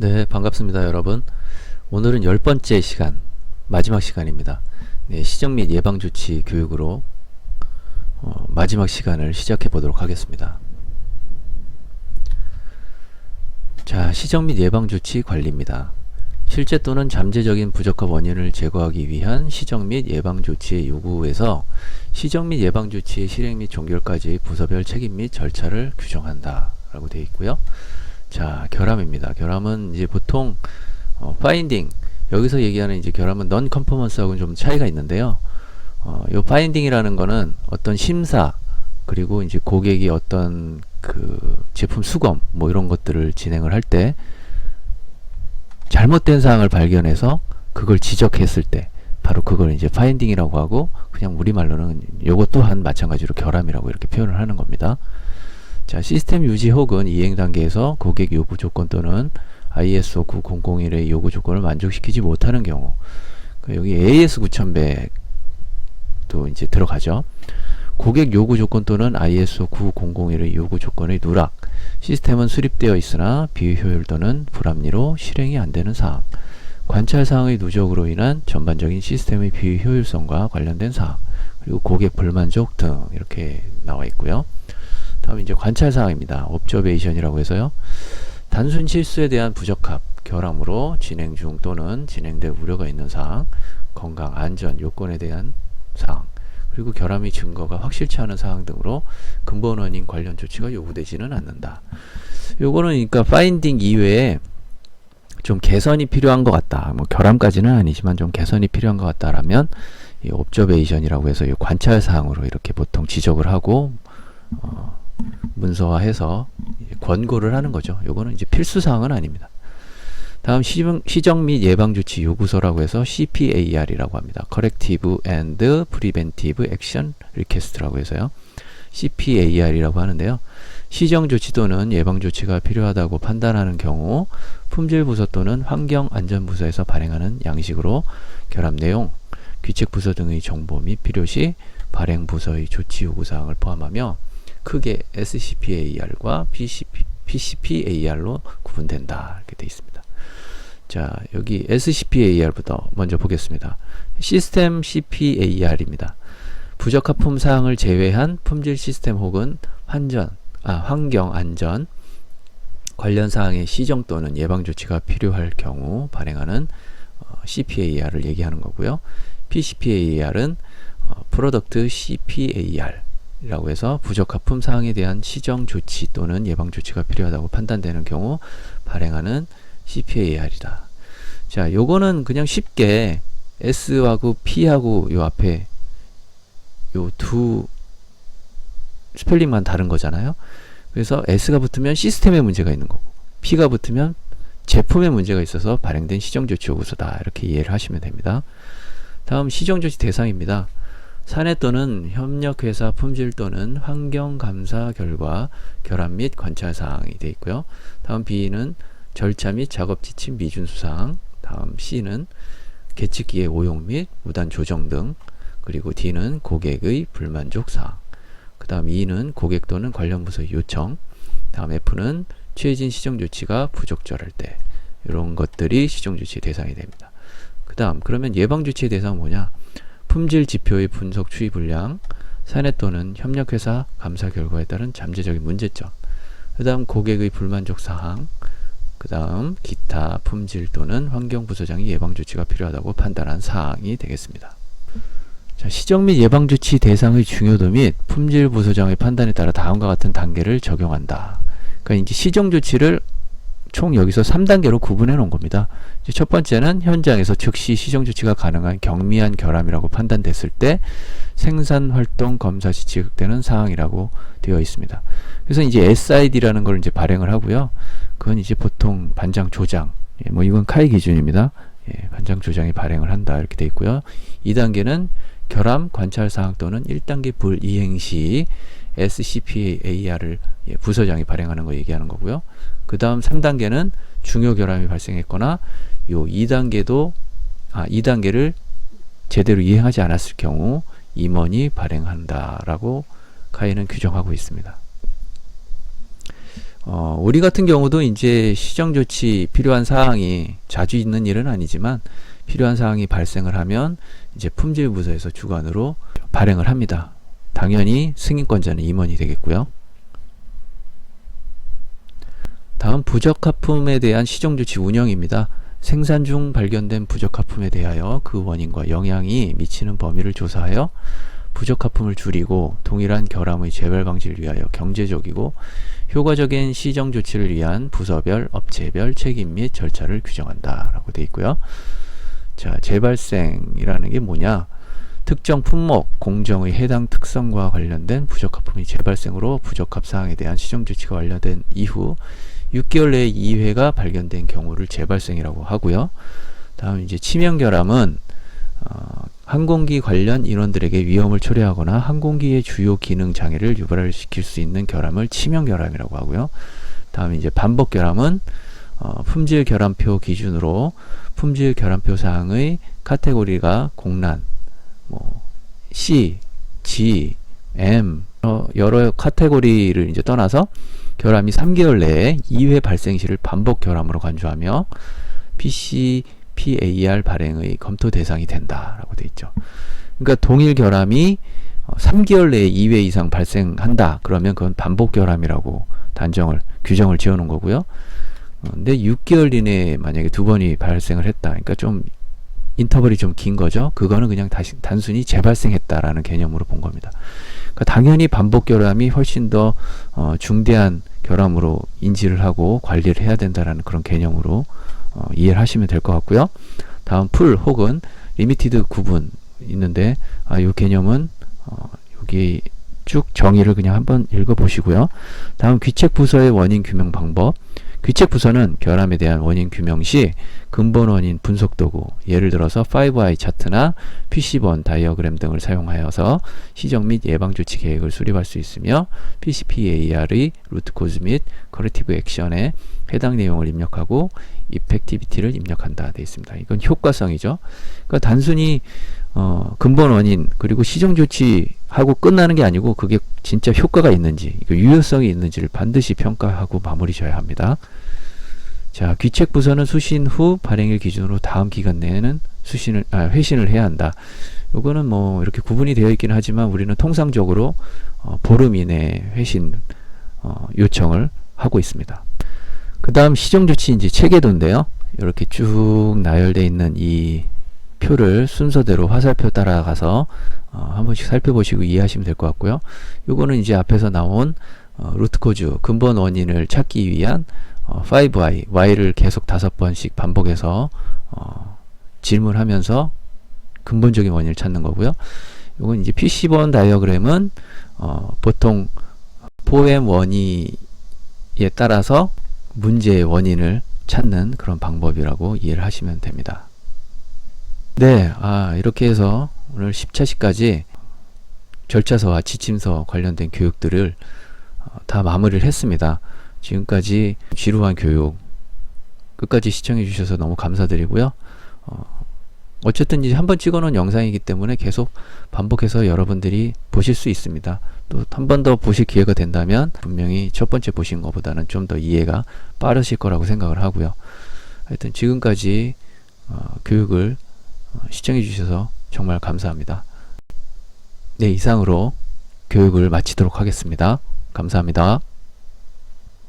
네, 반갑습니다, 여러분. 오늘은 열 번째 시간, 마지막 시간입니다. 네, 시정 및 예방 조치 교육으로 어, 마지막 시간을 시작해 보도록 하겠습니다. 자, 시정 및 예방 조치 관리입니다. 실제 또는 잠재적인 부적합 원인을 제거하기 위한 시정 및 예방 조치의 요구에서 시정 및 예방 조치의 실행 및 종결까지 부서별 책임 및 절차를 규정한다라고 되어 있고요. 자, 결함입니다. 결함은 이제 보통 어, 파인딩 여기서 얘기하는 이제 결함은 넌 컨퍼먼스하고는 좀 차이가 있는데요. 어, 요 파인딩이라는 거는 어떤 심사 그리고 이제 고객이 어떤 그 제품 수검 뭐 이런 것들을 진행을 할 때 잘못된 사항을 발견해서 그걸 지적했을 때 바로 그걸 이제 파인딩이라고 하고 그냥 우리말로는 요것 또한 마찬가지로 결함이라고 이렇게 표현을 하는 겁니다. 자, 시스템 유지 혹은 이행 단계에서 고객 요구 조건 또는 ISO 9001의 요구 조건을 만족시키지 못하는 경우 그 여기 AS 9100도 이제 들어가죠. 고객 요구 조건 또는 ISO 9001의 요구 조건의 누락 시스템은 수립되어 있으나 비효율 또는 불합리로 실행이 안 되는 사항 관찰 사항의 누적으로 인한 전반적인 시스템의 비효율성과 관련된 사항 그리고 고객 불만족 등 이렇게 나와 있고요. 다음 이제 관찰 사항입니다. 옵저베이션이라고 해서요. 단순 실수에 대한 부적합, 결함으로 진행 중 또는 진행될 우려가 있는 사항, 건강 안전 요건에 대한 사항, 그리고 결함의 증거가 확실치 않은 사항 등으로 근본 원인 관련 조치가 요구되지는 않는다. 요거는 그러니까 파인딩 이외에 좀 개선이 필요한 것 같다. 뭐 결함까지는 아니지만 좀 개선이 필요한 것 같다라면 이 옵저베이션이라고 해서 이 관찰 사항으로 이렇게 보통 지적을 하고 어, 문서화해서 권고를 하는 거죠. 요거는 이제 필수 사항은 아닙니다. 다음 시정, 시정 및 예방 조치 요구서라고 해서 CPAR이라고 합니다. Corrective and Preventive Action Request라고 해서요. CPAR이라고 하는데요. 시정 조치 또는 예방 조치가 필요하다고 판단하는 경우 품질 부서 또는 환경 안전 부서에서 발행하는 양식으로 결합 내용, 귀책 부서 등의 정보 및 필요시 발행 부서의 조치 요구 사항을 포함하며 크게 SCPAR과 PCP, PCPAR로 구분된다. 이렇게 되어 있습니다. 자, 여기 SCPAR부터 먼저 보겠습니다. 시스템 CPAR입니다. 부적합품 사항을 제외한 품질 시스템 혹은 환전, 아, 환경 안전 관련 사항의 시정 또는 예방 조치가 필요할 경우 발행하는 어, CPAR을 얘기하는 거고요. PCPAR은 어, 프로덕트 CPAR 이 라고 해서 부적합품 사항에 대한 시정 조치 또는 예방 조치가 필요하다고 판단되는 경우 발행하는 CPAR이다. 자, 요거는 그냥 쉽게 S하고 P하고 요 앞에 요 두 스펠링만 다른 거잖아요. 그래서 S가 붙으면 시스템에 문제가 있는 거고 P가 붙으면 제품에 문제가 있어서 발행된 시정조치 요구서다. 이렇게 이해를 하시면 됩니다. 다음 시정조치 대상입니다. 사내 또는 협력회사 품질 또는 환경감사 결과 결함 및 관찰 사항이 되어 있고요. 다음 B는 절차 및 작업 지침 미준수 사항, 다음 C는 계측기의 오용 및 무단 조정 등, 그리고 D는 고객의 불만족 사항, 그 다음 E는 고객 또는 관련 부서의 요청, 다음 F는 취해진 시정 조치가 부적절할 때 이런 것들이 시정 조치 대상이 됩니다. 그 다음 그러면 예방 조치의 대상은 뭐냐? 품질 지표의 분석 추이 불량, 사내 또는 협력회사 감사 결과에 따른 잠재적인 문제점, 그 다음 고객의 불만족 사항, 그 다음 기타 품질 또는 환경부서장이 예방조치가 필요하다고 판단한 사항이 되겠습니다. 자, 시정 및 예방조치 대상의 중요도 및 품질부서장의 판단에 따라 다음과 같은 단계를 적용한다. 그러니까 이제 시정조치를 총 여기서 3단계로 구분해 놓은 겁니다. 첫 번째는 현장에서 즉시 시정 조치가 가능한 경미한 결함이라고 판단됐을 때 생산 활동 검사 시 지급되는 사항이라고 되어 있습니다. 그래서 이제 SID라는 걸 이제 발행을 하고요. 그건 이제 보통 반장 조장, 예, 뭐 이건 카이 기준입니다. 예, 반장 조장이 발행을 한다 이렇게 되어 있고요. 2단계는 결함 관찰 사항 또는 1단계 불이행 시 SCPAR을 예, 부서장이 발행하는 거 얘기하는 거고요. 그 다음 3단계는 중요 결함이 발생했거나 요 2단계도 아 2단계를 제대로 이행하지 않았을 경우 임원이 발행한다라고 카이는 규정하고 있습니다. 어, 우리 같은 경우도 이제 시정 조치 필요한 사항이 자주 있는 일은 아니지만 필요한 사항이 발생을 하면 이제 품질 부서에서 주관으로 발행을 합니다. 당연히 승인권자는 임원이 되겠고요. 다음 부적합품에 대한 시정조치 운영입니다. 생산 중 발견된 부적합품에 대하여 그 원인과 영향이 미치는 범위를 조사하여 부적합품을 줄이고 동일한 결함의 재발 방지를 위하여 경제적이고 효과적인 시정 조치를 위한 부서별, 업체별 책임 및 절차를 규정한다 라고 되어 있고요. 자, 재발생이라는 게 뭐냐? 특정 품목, 공정의 해당 특성과 관련된 부적합품이 재발생으로 부적합 사항에 대한 시정 조치가 완료된 이후 6개월 내에 2회가 발견된 경우를 재발생이라고 하고요. 다음 이제 치명 결함은 어, 항공기 관련 인원들에게 위험을 초래하거나 항공기의 주요 기능 장애를 유발 시킬 수 있는 결함을 치명 결함이라고 하고요. 다음 이제 반복 결함은 어, 품질 결함표 기준으로 품질 결함표 사항의 카테고리가 공란, 뭐 C, G, M 어, 여러 카테고리를 이제 떠나서 결함이 3개월 내에 2회 발생 시를 반복 결함으로 간주하며 PC, PAR 발행의 검토 대상이 된다라고 되어 있죠. 그러니까 동일 결함이 3개월 내에 2회 이상 발생한다. 그러면 그건 반복 결함이라고 단정을 규정을 지어 놓은 거고요. 어, 근데 6개월 이내에 만약에 두 번이 발생을 했다. 그러니까 좀 인터벌이 좀 긴 거죠. 그거는 그냥 다시 단순히 재발생했다라는 개념으로 본 겁니다. 그러니까 당연히 반복 결함이 훨씬 더 어, 중대한 결함으로 인지를 하고 관리를 해야 된다라는 그런 개념으로 어, 이해를 하시면 될 것 같고요. 다음 풀 혹은 리미티드 구분 있는데 아, 이 개념은 어, 여기 쭉 정의를 그냥 한번 읽어 보시고요. 다음 귀책 부서의 원인 규명 방법. 귀책 부서는 결함에 대한 원인 규명 시 근본 원인 분석 도구, 예를 들어서 5i 차트나 PC본 다이어그램 등을 사용하여서 시정 및 예방 조치 계획을 수립할 수 있으며 PCPAR의 루트 코즈 및 커렉티브 액션에 해당 내용을 입력하고 이펙티비티를 입력한다 되어 있습니다. 이건 효과성이죠. 그러니까 단순히 어, 근본 원인 그리고 시정 조치하고 끝나는 게 아니고 그게 진짜 효과가 있는지 유효성이 있는지를 반드시 평가하고 마무리 져야 합니다. 자, 귀책 부서는 수신 후 발행일 기준으로 다음 기간 내에는 수신을 아, 회신을 해야 한다. 요거는 뭐 이렇게 구분이 되어 있긴 하지만 우리는 통상적으로 어, 보름 이내 회신 어, 요청을 하고 있습니다. 그 다음 시정조치인지 체계도인데요. 이렇게 쭉 나열되어 있는 이 표를 순서대로 화살표 따라가서 어, 한 번씩 살펴보시고 이해하시면 될 것 같고요. 요거는 이제 앞에서 나온 어, 루트코즈 근본 원인을 찾기 위한 어, 5i, y를 계속 다섯 번씩 반복해서 어, 질문하면서 근본적인 원인을 찾는 거고요. 요건 이제 PC본 다이어그램은 어, 보통 포엠 원인에 따라서 문제의 원인을 찾는 그런 방법이라고 이해를 하시면 됩니다. 네, 아, 이렇게 해서 오늘 10차시까지 절차서와 지침서 관련된 교육들을 어, 다 마무리를 했습니다. 지금까지 지루한 교육 끝까지 시청해 주셔서 너무 감사드리고요. 어, 어쨌든 이제 한번 찍어놓은 영상이기 때문에 계속 반복해서 여러분들이 보실 수 있습니다. 또 한 번 더 보실 기회가 된다면 분명히 첫 번째 보신 것보다는 좀 더 이해가 빠르실 거라고 생각을 하고요. 하여튼 지금까지 어, 교육을 어, 시청해 주셔서 정말 감사합니다. 네, 이상으로 교육을 마치도록 하겠습니다. 감사합니다.